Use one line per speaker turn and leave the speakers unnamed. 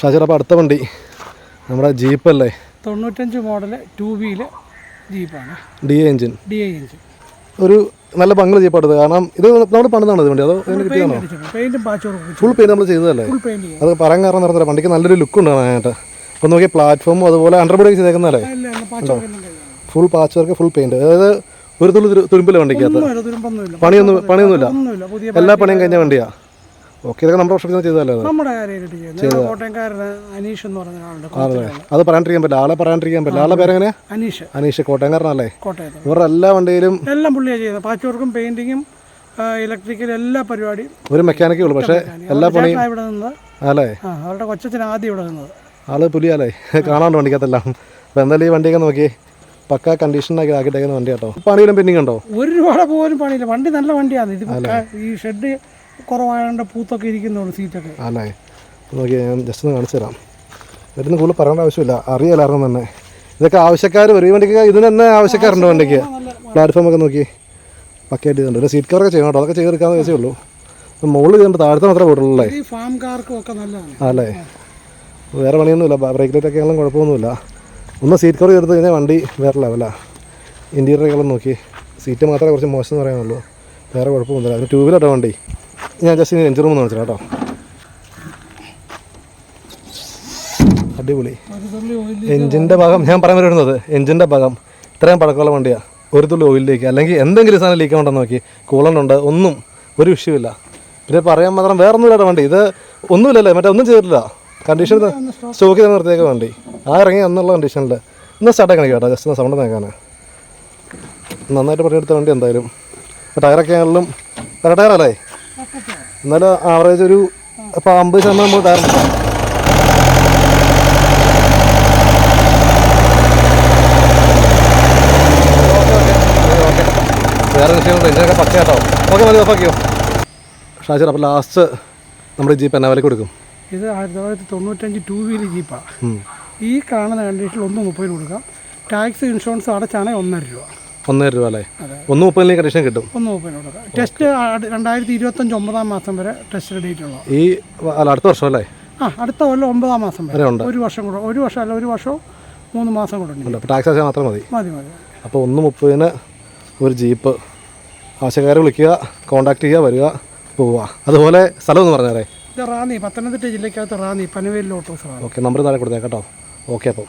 ഷാജിർ അപ്പോൾ അടുത്ത വണ്ടി. നമ്മുടെ ജീപ്പ് അല്ലേ?
തൊണ്ണൂറ്റഞ്ച് model two wheel ജീപ്പാണ്.
D A engine.
D A engine.
ഒരു നല്ല പങ്കൾ ജീപ്പ് എടുത്തത് കാരണം ഇത് നമ്മൾ പണിതാണോ ഇത് വണ്ടി? അതോ അതിന് കിട്ടിയാണോ ഫുൾ പെയിന്റ് നമ്മൾ ചെയ്തതല്ലേ? അത് പറയാൻ കാരണം നടത്തില്ല വണ്ടിക്ക് നല്ലൊരു ലുക്ക് ഉണ്ട് കാണാനായിട്ട്. അപ്പോൾ നോക്കി പ്ലാറ്റ്ഫോമും അതുപോലെ അണ്ടർബോഡി
കഴിയാം
full patch work full paint അതായത് ഒരു തുള്ളി തുരു- തുരുമ്പില്ല വണ്ടിക്കകത്ത്? പണിയൊന്നും പണിയൊന്നുമില്ല. എല്ലാ പണിയും കഴിഞ്ഞ വണ്ടിയാണ് ഓക്കെ ഇതൊക്കെ നമ്മുടെ വർഷത്തിൽ ചെയ്തതല്ലേ
നമ്മുടെ കാര്യമായിട്ട് കോട്ടയംകാരന് അനീഷ് എന്ന് പറഞ്ഞ കോട്ടയത്തിലാണ്.
അത് പറയാണ്ടിരിക്കാൻ പറ്റില്ല. ആളെ പറയാണ്ടിരിക്കാൻ പറ്റില്ല. ആളെ പേരെങ്ങനെ?
അനീഷ്.
അനീഷ് കോട്ടയംകാരനല്ലേ
കോട്ടയത്ത്.
ഇവരുടെ എല്ലാ വണ്ടിയിലും
എല്ലാം പുള്ളിയാണ് ചെയ്തത്. പാച്ച് പെയിന്റിങ്ങും ഇലക്ട്രിക്കൽ എല്ലാ പരിപാടിയും.
ഒരു മെക്കാനിക്കേ ഉള്ളൂ. പക്ഷേ എല്ലാ പണിയും
ഇവിടെ നിന്നത്
അല്ലേ
അവരുടെ കൊച്ചച്ഛൻ ആദ്യം ഇവിടെ നിന്നത്.
ആൾ പുലിയാലേ? കാണാണ്ട് വണ്ടിക്കകത്തെല്ലാം. അപ്പോൾ എന്തായാലും ഈ വണ്ടിയൊക്കെ നോക്കി പക്ക കണ്ടീഷനാക്കി ആക്കിയിട്ടേക്കുന്ന വണ്ടി കേട്ടോ പണിയിലും പെൻഡിങ് ഉണ്ടോ
ഒരു രൂപ പോലും പണിയില്ല. വണ്ടി നല്ല വണ്ടിയാണ്. ഇത് ഈ ഷെഡ് കുറവായതുകൊണ്ട് പൂത്തൊക്കെ ഇരിക്കുന്നുള്ളൂ സീറ്റൊക്കെ.
അല്ലേ നോക്കി ഞാൻ ജസ്റ്റ് ഒന്ന് കാണിച്ചു തരാം. ഇതിന് കൂടുതൽ പറയേണ്ട ആവശ്യമില്ല. അറിയാലായിരുന്നു തന്നെ. ഇതൊക്കെ ആവശ്യക്കാർ വരും. വണ്ടിക്ക് ഇതിന് തന്നെ ആവശ്യക്കാരുണ്ട് വണ്ടിക്ക്? പ്ലാറ്റ്ഫോം ഒക്കെ നോക്കി. പക്കയായിട്ട് ചെയ്തിട്ടുണ്ട്. ഒരു സീറ്റ് കവറൊക്കെ ചെയ്യണം കേട്ടോ. അതൊക്കെ ചെയ്തെടുക്കാന്ന് വെച്ചേ ഉള്ളൂ. മുകളിൽ ചെയ്തിട്ടുണ്ട് താഴത്തെ മാത്രമേ പോയിട്ടുള്ളൂ
ഫാം കാർക്കും ഒക്കെ നല്ലതാണ്.
അല്ലേ വേറെ പണിയൊന്നുമില്ല. ബ്രേക്ക് ലൈറ്റ് ഒക്കെ ആണെങ്കിലും കുഴപ്പമൊന്നുമില്ല. ഒന്ന് സീറ്റ് കവർ ചെയ്തെടുത്ത് കഴിഞ്ഞാൽ വണ്ടി വേറെ ലെവല ഇന്റീരിയറൊക്കെ നോക്കി. സീറ്റ് മാത്രമേ കുറച്ച് മോശം എന്ന് പറയാനുള്ളൂ. വേറെ കുഴപ്പമൊന്നുമില്ല. അതിന് ടൂ വീലർ വണ്ടി. ഞാൻ ജസ്റ്റ് എഞ്ചിൻ റൂം കാണിച്ചു കേട്ടോ. അടിപൊളി. എഞ്ചിന്റെ ഭാഗം ഞാൻ പറയാൻ വരുന്നത് എഞ്ചിന്റെ ഭാഗം ഇത്രയും പഴക്കമുള്ള വണ്ടിയാണ് ഒരു തുള്ളി ഓയിലിലേക്ക് അല്ലെങ്കിൽ എന്തെങ്കിലും സാധനം ലീക്ക് ഉണ്ടെന്ന് നോക്കി. കൂളണ്ടുണ്ട് ഒന്നും ഒരു വിഷയമില്ല പിന്നെ പറയാൻ മാത്രം വേറെ ഒന്നുമില്ല വണ്ടി. ഇത് ഒന്നുമില്ലല്ലേ മറ്റേ ഒന്നും ചെയ്തിട്ടില്ല. കണ്ടീഷൻ സ്റ്റോക്ക് ചെയ്ത് നിർത്തിയേക്ക വണ്ടി. ആ ഇറങ്ങി എന്നുള്ള കണ്ടീഷനിൽ ഒന്ന് സ്റ്റാർട്ട് ആക്കണം കേട്ടോ ജസ്റ്റ് ഒന്ന് സൗണ്ട് നേക്കാൻ നന്നായിട്ട് പണിയെടുത്ത വണ്ടി എന്തായാലും. ടയറൊക്കെ ആണെങ്കിലും ടയറല്ലേ? എന്നാലും ആവറേജ് ഒരു ഇപ്പോൾ അമ്പത് ശതമാനം നമ്മൾ ടയർ വേറെ വിഷയമുണ്ട് ഇതിനൊക്കെ പച്ചയാട്ടോ ഓക്കെ മതി ഓഫാക്കിയോ ഷാജിർ അപ്പോൾ ലാസ്റ്റ് നമ്മുടെ ജീപ്പ് എന്നാ വിലക്ക് കൊടുക്കും?
ഇത് ആയിരത്തി തൊള്ളായിരത്തി തൊണ്ണൂറ്റഞ്ച് ടു വീലർ ജീപ്പാണ്. ഈ കാണുന്ന കണ്ടീഷനിൽ ഒന്ന് മുപ്പതിന് കൊടുക്കാം. ടാക്സ് ഇൻഷുറൻസ് അടച്ചാണെങ്കിൽ ഒന്നര രൂപ.
ഒന്നര രൂപ അല്ലേ? ഒന്ന് മുപ്പതിലേക്ക് കണ്ടീഷൻ കിട്ടും.
ഒന്ന് മുപ്പതിന് കൊടുക്കാം. ടെസ്റ്റ് രണ്ടായിരത്തി ഇരുപത്തഞ്ച് ഒമ്പതാം മാസം വരെ ടെസ്റ്റ് ഡേറ്റ് ഉള്ളത്
ഈ അല്ല അടുത്ത വർഷം അല്ലേ?
ആ അടുത്ത കൊല്ലം ഒമ്പതാം മാസം വരെ.
ഉണ്ട്.
ഒരു വർഷം കൂടെ ഒരു വർഷം അല്ല ഒരു വർഷവും മൂന്ന് മാസം കൂടെ ഉണ്ട്.
അപ്പോൾ ടാക്സ് ആശയം മാത്രം മതി.
മതി മതി.
അപ്പോൾ ഒന്ന് മുപ്പതിന് ഒരു ജീപ്പ് ആവശ്യക്കാരെ വിളിക്കുക കോൺടാക്ട് ചെയ്യുക വരിക പോവുക. അതുപോലെ സ്ഥലം ഒന്ന് പറഞ്ഞേരെ
ഇത് റാന്നി പത്തനംതിട്ട ജില്ലക്കകത്ത് റാന്നി റാന്നി
ഓക്കെ നമ്പർ താഴെ കൊടുത്തേക്കാം കേട്ടോ. ഓക്കെ അപ്പം